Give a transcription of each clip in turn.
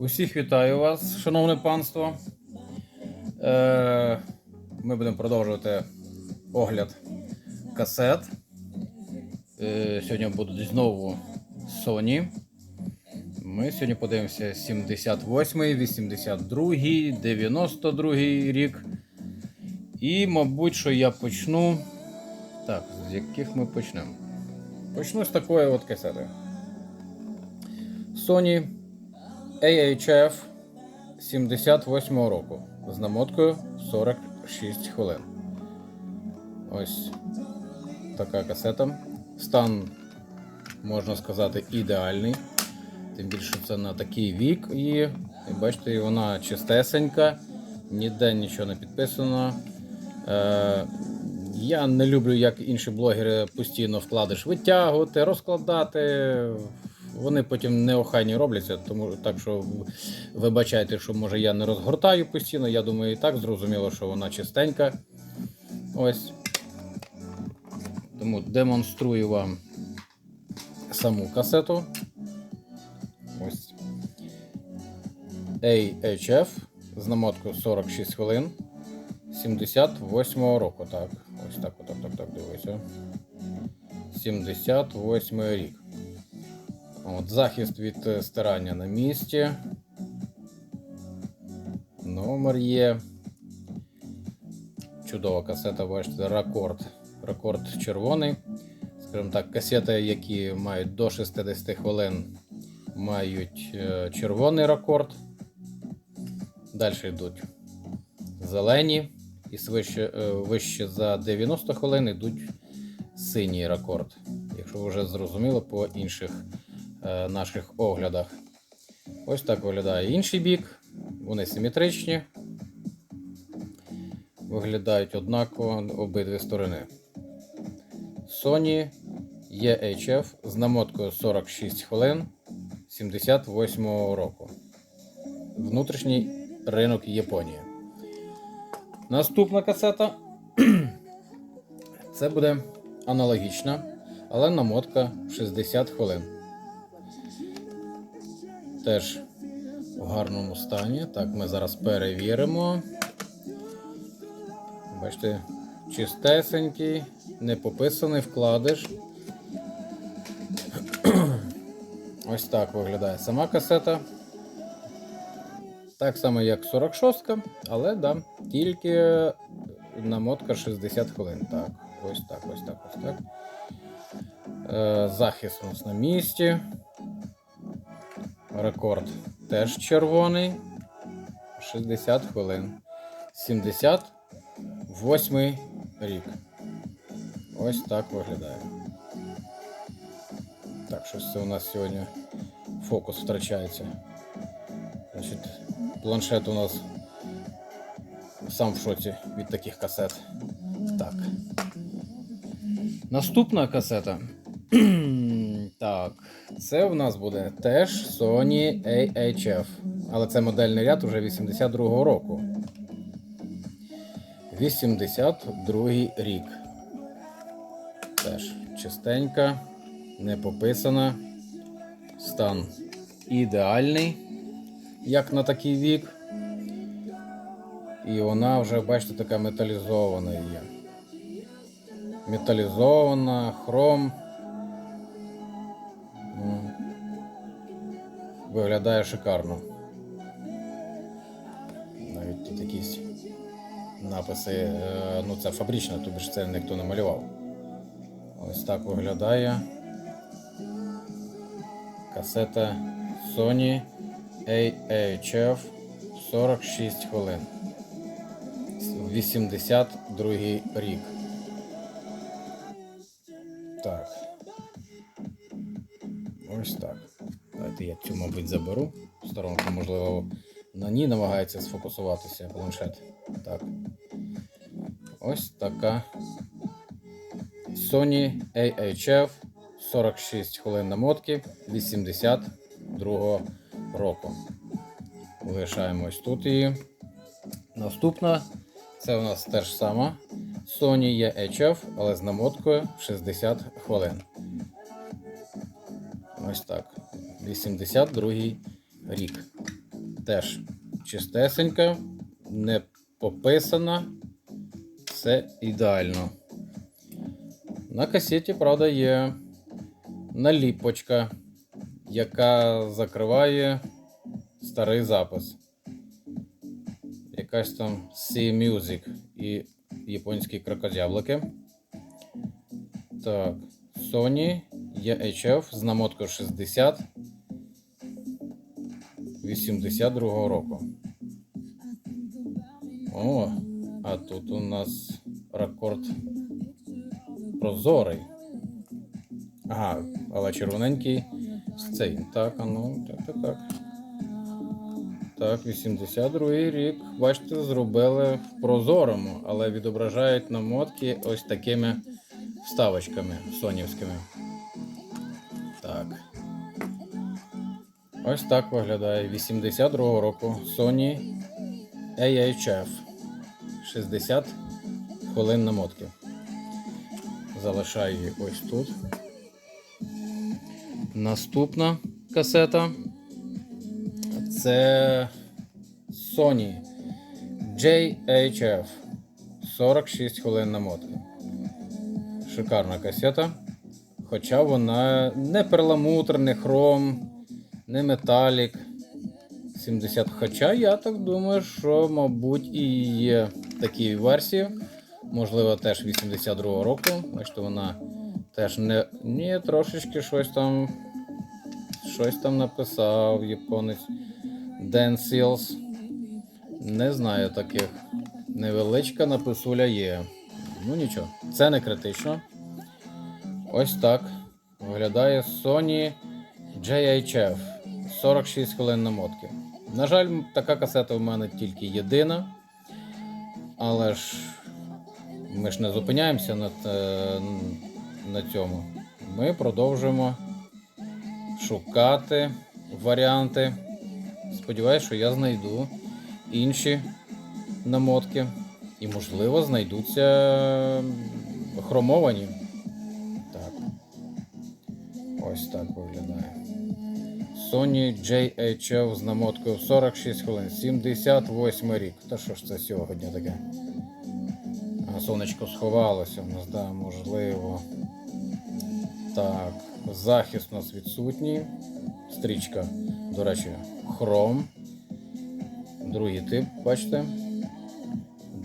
Усіх вітаю вас, шановне панство. Е, Ми будемо продовжувати огляд касет. Е, Сьогодні будуть знову Sony. Ми сьогодні подивимося 78, 82, 92 рік. І, мабуть, що я почну. Так, з яких ми почнемо? Почну з такої от касети. Sony AHF 78 року з намоткою 46 хвилин. Ось така касета. Стан, можна сказати, ідеальний. Тим більше це на такий вік і, і бачите, вона чистесенька, ніде нічого не підписано. Е, я не люблю, як інші блогери постійно вкладиш витягувати, розкладати. Вони потім неохайні робляться, тому так що вибачайте, що може я не розгортаю постійно. Я думаю, і так зрозуміло, що вона чистенька. Ось. Тому демонструю вам саму касету. Ось. AHF з намоткою 46 хвилин. 78-го року. Так. Ось так, так, так, так, дивися. 78 рік. От, захист від е, стирання на місці. Номер є. Чудова касета, бачите, рекорд. Рекорд червоний. Скажімо так, касети, які мають до 60 хвилин, мають е, червоний рекорд. Далі йдуть зелені. І вище, е, вище за 90 хвилин йдуть синій рекорд. Якщо ви вже зрозуміли по інших наших оглядах. Ось так виглядає інший бік. Вони симетричні. Виглядають однаково обидві сторони. Sony EHF з намоткою 46 хвилин 78 року. Внутрішній ринок Японії. Наступна касета. Це буде аналогічна, але намотка 60 хвилин. Теж в гарному стані. Так, ми зараз перевіримо. Бачите, чистесенький, не пописаний вкладиш. Ось так виглядає сама касета. Так само, як 46, але да, тільки намотка 60 хвилин. Так, ось так, ось так, ось так. Е, захист у нас на місці. Рекорд теж червоний. 60 хвилин. 78 рік. Ось так виглядає. Так, щось це у нас сьогодні фокус втрачається. Значить, планшет у нас сам в шоці від таких касет. Так. Наступна касета. так, це в нас буде теж Sony AHF. Але це модельний ряд уже 82-го року. 82 рік. Теж чистенька, не пописана. Стан ідеальний як на такий вік. І вона вже, бачите, така металізована є. Металізована, хром. Виглядає шикарно. Навіть тут якісь написи, е, ну це фабричне, тобі ж це ніхто не малював. Ось так виглядає. Касета Sony AHF 46 хвилин. 82 рік. Так. Ось так. Давайте я цю, мабуть, заберу. Сторонку, можливо, на ній намагається сфокусуватися планшет. Так. Ось така Sony AHF 46 хвилин намотки 82 року. Лишаємо ось тут її. Наступна це у нас теж сама Sony EHF, але з намоткою 60 хвилин. Ось так. 82 рік. Теж чистесенька, не пописана. Все ідеально. На касеті, правда, є наліпочка, яка закриває старий запис. Якась там Sea Music і японські крокозяблики. Так, Sony EHF з намоткою 60 82 року. О, а тут у нас рекорд прозорий. Ага, але червоненький цей. Так, а ну, так, так, так. Так, 82-й рік, бачите, зробили в прозорому, але відображають намотки ось такими вставочками сонівськими. Ось так виглядає 82-го року Sony AHF 60 хвилин намотки. Залишаю її ось тут. Наступна касета. Це Sony JHF 46 хвилин намотки. Шикарна касета. Хоча вона не перламутр, не хром, не металік. 70. Хоча я так думаю, що, мабуть, і є такі версії. Можливо, теж 82-го року. Бачите, вона теж не. Ні, трошечки щось там. Щось там написав японець. Dan Seals. Не знаю таких. Невеличка написуля є. Ну нічого, це не критично. Ось так виглядає Sony JHF 46 хвилин намотки. На жаль, така касета в мене тільки єдина. Але ж ми ж не зупиняємося на, на цьому. Ми продовжуємо шукати варіанти. Сподіваюсь, що я знайду інші намотки. І, можливо, знайдуться хромовані. Так. Ось так виглядає. Sony JHF з намоткою 46 хвилин, 78 рік. Та що ж це сьогодні таке? А, сонечко сховалося в нас, да, можливо. Так, захист у нас відсутній. Стрічка, до речі, хром. Другий тип, бачите?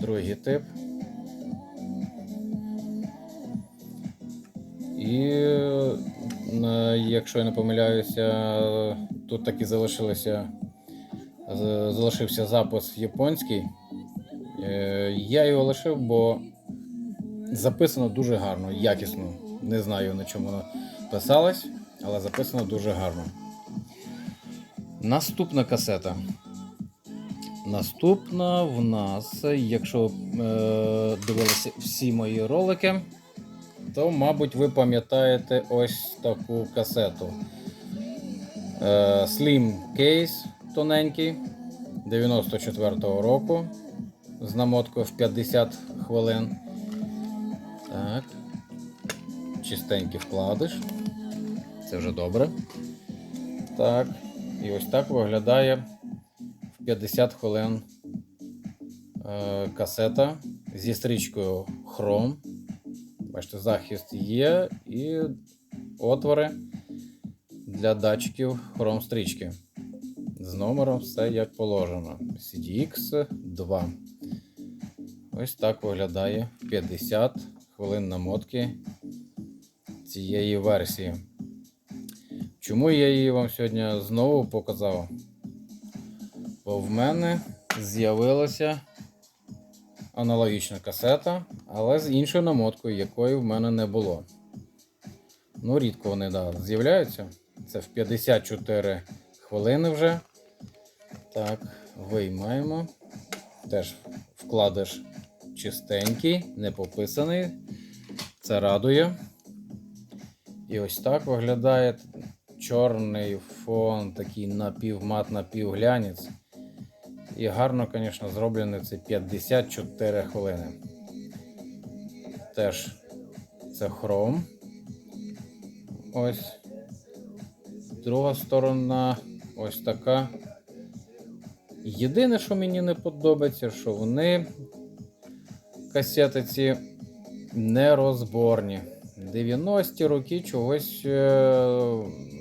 Другий тип. І якщо я не помиляюся, тут таки залишилося, залишився запис японський. Е, Я його лишив, бо записано дуже гарно, якісно. Не знаю на чому воно писалось, але записано дуже гарно. Наступна касета. Наступна в нас, якщо е, дивилися всі мої ролики, то, мабуть, ви пам'ятаєте ось таку касету. Е, Slim Case тоненький 94-го року з намоткою в 50 хвилин. Так. Чистенький вкладиш. Це вже добре. Так. І ось так виглядає в 50 хвилин е, касета зі стрічкою Chrome. Бачите, захист є і отвори для датчиків Chrome стрічки. З номером все як положено. CDX 2. Ось так виглядає 50 хвилин намотки цієї версії. Чому я її вам сьогодні знову показав? Бо в мене з'явилася аналогічна касета, але з іншою намоткою, якої в мене не було. Ну, рідко вони да, з'являються. Це в 54 хвилини вже. Так, виймаємо. Теж вкладиш чистенький, не пописаний. Це радує. І ось так виглядає чорний фон, такий напівмат, напівглянець. І гарно, звісно, зроблений це 54 хвилини. Теж це хром. Ось. Друга сторона ось така. Єдине, що мені не подобається, що вони касети ці нерозборні. 90-ті роки чогось, е,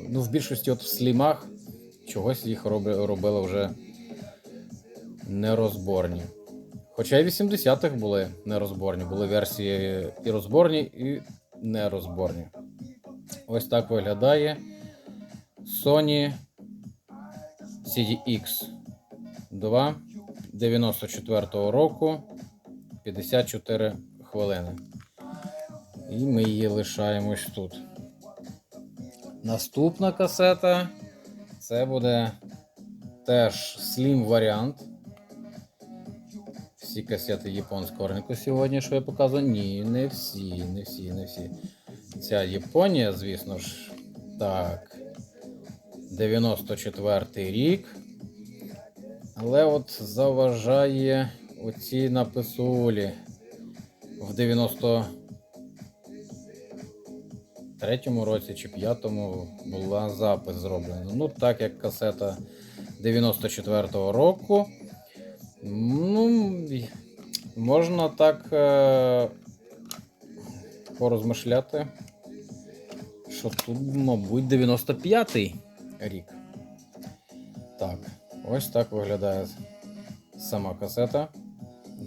ну, в більшості от в слімах чогось їх робили вже нерозборні. Хоча і в 80-х були нерозборні, були версії і розборні, і нерозборні. Ось так виглядає Sony CDX 2 94-го року 54 хвилини. І ми її лишаємось тут. Наступна касета це буде теж Slim варіант. Всі касети японського ринку сьогодні, що я показую. Ні, не всі, не всі, не всі. Ця Японія, звісно ж, так. 94 рік. Але от заважає оці написулі. В 93-му році чи 5-му була запис зроблена. Ну, так як касета 94-го року. Ну, можна так е- порозмишляти, що тут, мабуть, 95-й рік. Так, ось так виглядає сама касета.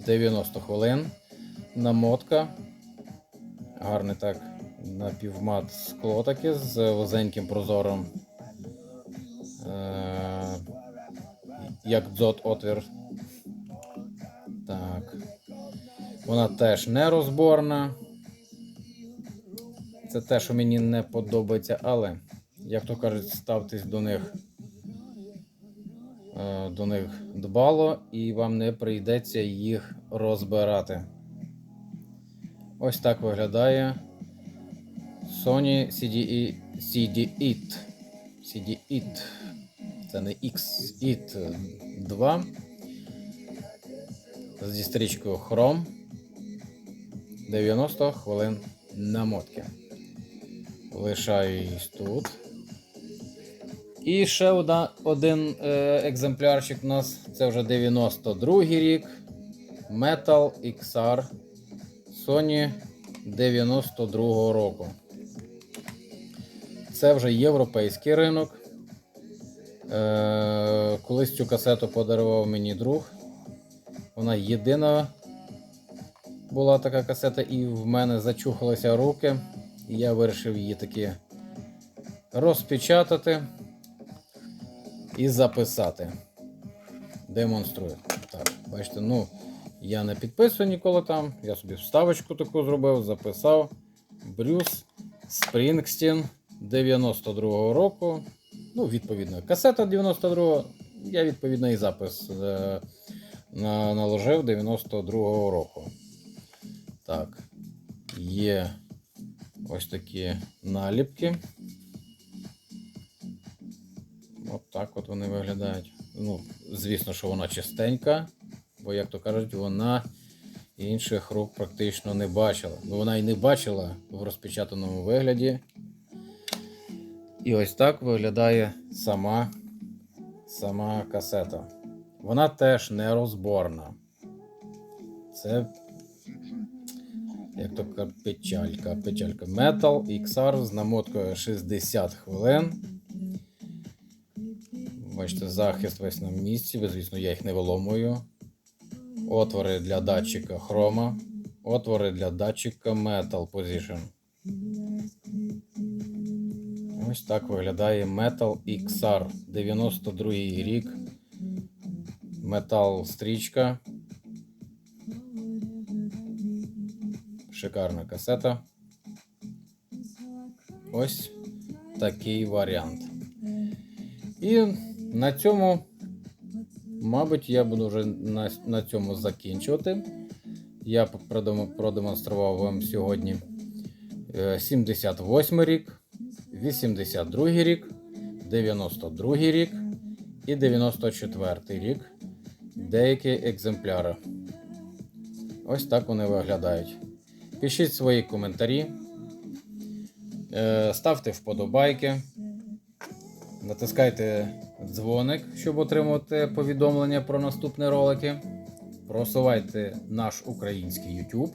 90 хвилин. Намотка. Гарний так напівмат скло таке з вузеньким прозором. Е- як дзот отвір. Вона теж не розборна. Це те, що мені не подобається, але, як то кажуть, ставтесь до них е, до них дбало, і вам не прийдеться їх розбирати. Ось так виглядає Sony CD, CD-IT. CD-IT. Це не X, IT 2 зі стрічкою Chrome 90 хвилин намотки. Лишаю її тут. І ще одна, один е, екземплярчик у нас це вже 92 рік. Metal XR Sony 92 року. Це вже європейський ринок. Е, колись цю касету подарував мені друг. Вона єдина була така касета, і в мене зачухалися руки. І я вирішив її таки розпечатати і записати. Демонструю. Так, бачите, ну, я не підписую ніколи там. Я собі вставочку таку зробив, записав. Брюс Спрінгстін 92-го року. Ну, відповідно, касета 92-го. Я відповідно і запис е, наложив 92-го року. Так, є ось такі наліпки. От так от вони виглядають. Ну, звісно, що вона чистенька, бо, як то кажуть, вона інших рук практично не бачила. Ну, вона і не бачила в розпечатаному вигляді. І ось так виглядає сама, сама касета. Вона теж не розборна. Це як то кажуть, печалька. Печалька. Metal XR з намоткою 60 хвилин. Бачите, захист весь на місці, звісно, я їх не виломую. Отвори для датчика хрома. Отвори для датчика Metal Position. Ось так виглядає Metal XR 92 рік. Метал стрічка. Шикарна касета. Ось такий варіант. І на цьому, мабуть, я буду вже на, на цьому закінчувати. Я продем- продемонстрував вам сьогодні е, 78 рік, 82 рік, 92 рік і 94 рік. Деякі екземпляри. Ось так вони виглядають. Пишіть свої коментарі, е, ставте вподобайки. Натискайте дзвоник, щоб отримувати повідомлення про наступні ролики. Просувайте наш український YouTube.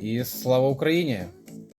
І слава Україні!